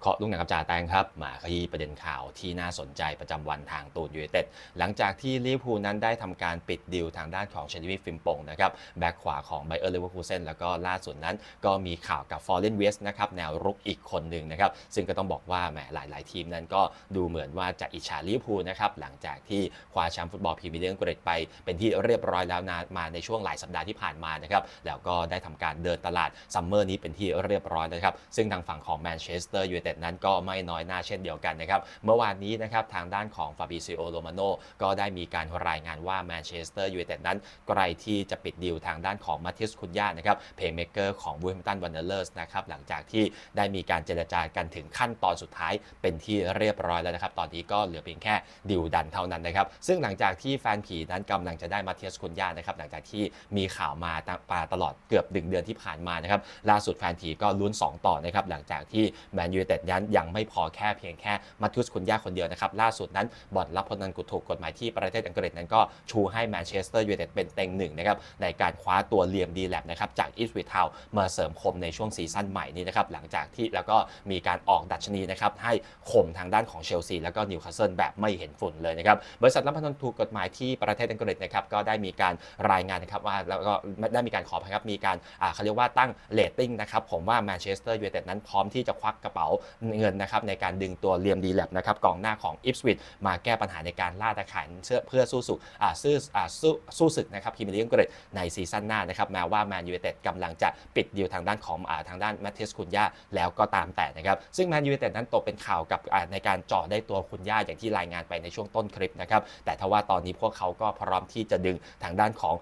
เคาะลุงหนังกับจ่าแตงครับ มาขยี้ประเด็นข่าวที่น่าสนใจประจำวันทางตูนยูไนเต็ดหลังจากที่ลิเวอร์พูลนั้นได้ทำการปิดดีลทางด้านของเชนวิฟิมปงนะครับแบ็คขวาของไบเออร์เลเวอร์พูเซนแล้วก็ล่าสุดนั้น ก็มีข่าวกับฟอร์เรนเวสนะครับแนวรุกอีกคนหนึ่งนะครับซึ่งก็ต้องบอกว่าแหมหลาย ๆ ทีมนั้นก็ดูเหมือนว่าจะอิจฉาลิเวอร์พูลนะครับหลังจากที่คว้าแชมป์ฟุตบอลพรีเมียร์ลีกอังกฤษไป เป็นที่เรียบร้อยแล้วนะมาในช่วงหลายสัปดาห์ที่ผ่านมานะครับแล้วก็ได้ทำการเดินตลาดซัมเมอร์นี้เป็นที่เรียบร้อยนะครับซึ่งทางฝั่งของแมนเชสเตอร์ยูไนเต็ดนั้นก็ไม่น้อยหน้าเช่นเดียวกันนะครับเมื่อวานนี้นะครับทางด้านของฟาบิซิโอโรมาโนก็ได้มีการรายงานว่าแมนเชสเตอร์ยูไนเต็ดนั้นใกล้ที่จะปิดดีลทางด้านของมาติสคุนยานะครับเพย์เมเกอร์ของบูแฮมตันวันเดอร์เลอร์สนะครับหลังจากที่ได้มีการเจรจากันถึงขั้นตอนสุดท้ายเป็นที่เรียบร้อยแล้วนะครับ ตอนนี้ก็เหลือเพียงแค่ดิวดันเท่านั้นนะครับ ซึ่งหลังจากที่แฟนผีนั้นกำลังจะได้มาเทียสคุนยานะครับ หลังจากที่มีข่าวมาตลอดเกือบดึงเดือนที่ผ่านมานะครับ ล่าสุดแฟนผีก็ลุ้น 2 ต่อนะครับ หลังจากที่แมนยูเต็ดยันยังไม่พอแค่เพียงแค่มาทุสคุณย่าคนเดียวนะครับล่าสุดนั้นบ่อนรับพนันกุถูกกฎหมายที่ประเทศอังกฤษนั้นก็ชูให้แมนเชสเตอร์ยูไนเต็ดเป็นเต็งหนึ่งนะครับในการคว้าตัวเลียมดีแลบนะครับจากอีสวิทเทามาเสริมคมในช่วงซีซั่นใหม่นี้นะครับหลังจากที่แล้วก็มีการออกดัชนีนะครับให้ข่มทางด้านของเชลซีแล้วก็นิวคาสเซิลแบบไม่เห็นฝุ่นเลยนะครับบริษัทรับพนันถูกกฎหมายที่ประเทศอังกฤษนะครับก็ได้มีการรายงานนะครับว่าแล้วก็ได้มีการขอครับมีการเขาเรียกว่าตั้งเลตติ้งนะครับผมว่าแมนเชสเตอร์ยูไนเต็ดนั้นพร้อมที่จะควักกระเป๋าเงินนะครับในการดึงตัวเลียมดีแลบนะครับกองหน้าของอิฟสวิตมาแก้ปัญหาในการล่าตะข่ายเพื่อสู้สึกสู้สู้ศึกนะครับพรีเมียร์ลีกอังกฤษในซีซั่นหน้านะครับแม้ว่าแมนยูไนเต็ดกำลังจะปิดดีลทางด้านของทางด้านแมทเทสคุนยาแล้วก็ตามแต่นะครับซึ่งแมนยูไนเต็ดนั้นตกเป็นข่าวกับในการจาะได้ตัวคุณย่าอย่างที่รายงานไปในช่วงต้นคลิปนะครับแต่ทว่าตอนนี้พวกเขาก็พร้อมที่จะดึงทางด้านของ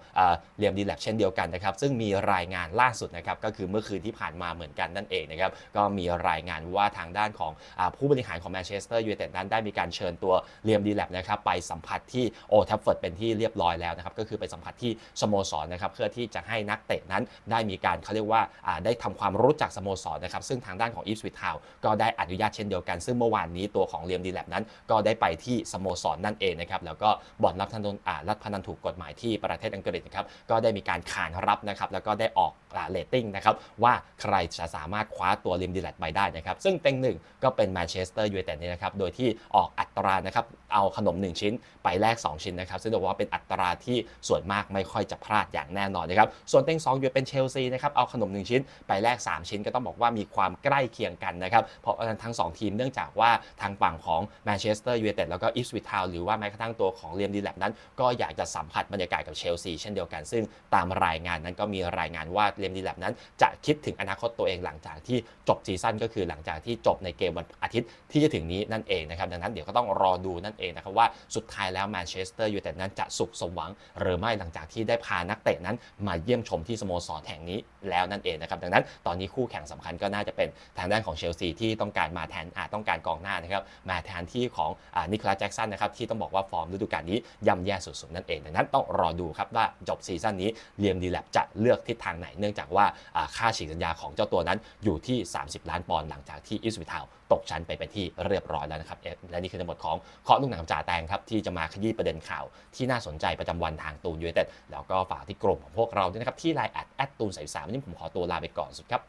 เลียมดีแลบเช่นเดียวกันนะครับซึ่งมีรายงานล่าสุดนะครับก็คือเมื่อคืนที่ผ่านมาเหมือนกันนั่นเองนะครับก็มีรายงานว่าทางด้านของอผู้บริหารของแมนเชสเตอร์ยูไนเต็ดนั้นได้มีการเชิญตัวเลียมดีแลบนะครับไปสัมผัสที่โอทัฟเฟิร์ดเป็นที่เรียบร้อยแล้วนะครับก็คือไปสัมผัสที่สโมสรนะครับเพื่อที่จะให้นักเตะนั้นได้มีการเขาเรียกว่าได้ทำความรู้จักสโมสรนะครับซึ่งทางด้านของอีฟสวิททาวก็ได้อนุญาตเช่นเดียวกัน ซึ่งเมื่อวานนี้ตัวของเลียมดีแลบนั้น ก็ได้ไปที่สโมสรนั่นเองนะครับแล้วก็บ่อนรับพนันรัฐพนันถูกกฎหมายที่ประเทศอังกฤษนะครับก็ได้มีการขานรับนะครับแล้วก็ได้ออกเลตติ้งนะครับว่าใครจะสามารถคว้าตัวเลียมดีแลบไปได้นะครับซึ่งเต็งหนึ่งก็เป็นแมนเชสเตอร์ยูไนเต็ดนี่นะครับโดยที่ออกอัตรานะครับเอาขนม 1 ชิ้นไปแลก2 ชิ้นนะครับซึ่งถือว่าเป็นอัตราที่ส่วนมากไม่ค่อยจะพลาดอย่างแน่นอนนะครับส่วนเต็ง2อยู่เป็นเชลซีนะครับเอาขนม 1 ชิ้นไปแลก3 ชิ้นก็ต้องบอกว่ามีความใกล้เคียงกันนะครับเพราะทั้ง 2 ทีมเนื่องจากว่าทางฝั่งของแมนเชสเตอร์ยูไนเต็ดแล้วก็อิฟสวิททาวหรือว่าแม้กระทั่งตัวของเลียมดีแลบนั้น ก็อยากจะสัมผัสบรรยากาศกับเชลซีเช่นเดียวกัน ซึ่งตามรายงานนั้นก็มีรายงานว่าเลียมดีแลบนั้น จะคิดถึงอนาคตตัวเองหลังจากที่จบซีซั่นก็คือหลังจากที่จบในเกมวันอาทิตย์ที่จะถึงนี้นั่นเองนะครับดังนั้นเดี๋ยวก็ต้องรอดูนั่นเองนะครับว่าสุดท้ายแล้วแมนเชสเตอร์ยูไนเต็ดนั้นจะสุขสมหวัง หรือไม่หลังจากที่ได้พานักเตะนั้นมาเยี่ยมชมที่สโมสรแห่งนี้แล้วนั่นเองนะครับดังนั้นตอนนี้คู่แข่งสำคัญก็น่าจะเป็นทางด้านของเชลซีที่ต้องการมาแทนอาต้องการกองหน้านะครับมาแทนที่ของนิโคลัสแจ็กสันนะครับที่ต้องบอกว่าฟอร์มฤดูกาลนี้ย่ำแย่สุดๆนั่นเองดังนั้นต้องรอดูครับว่าจบซีซั่นนี้เลียมดีแลบจะเลือกทิศทางไหนเนื่องจากว่าค่าฉีกสัญญาของเจ้าตัวนั้นอยู่ที่ 30 ล้านปอนด์หลังจากที่อิสวิทาวตกชั้นไปเป็นที่เรียบร้อยแล้วนะครับ และนี่คือทั้งหมดของเคาะลูกหนังจ่าแตงครับ ที่จะมาขยี้ประเด็นข่าว ที่น่าสนใจประจำวันทางตูนยูเอเต็ดแล้วก็ฝากที่กลุ่มของพวกเราด้วยนะครับ ที่ไลน์แอดแอดตูนใส่สามวันนี้ผมขอตัวลาไปก่อนสุดครับ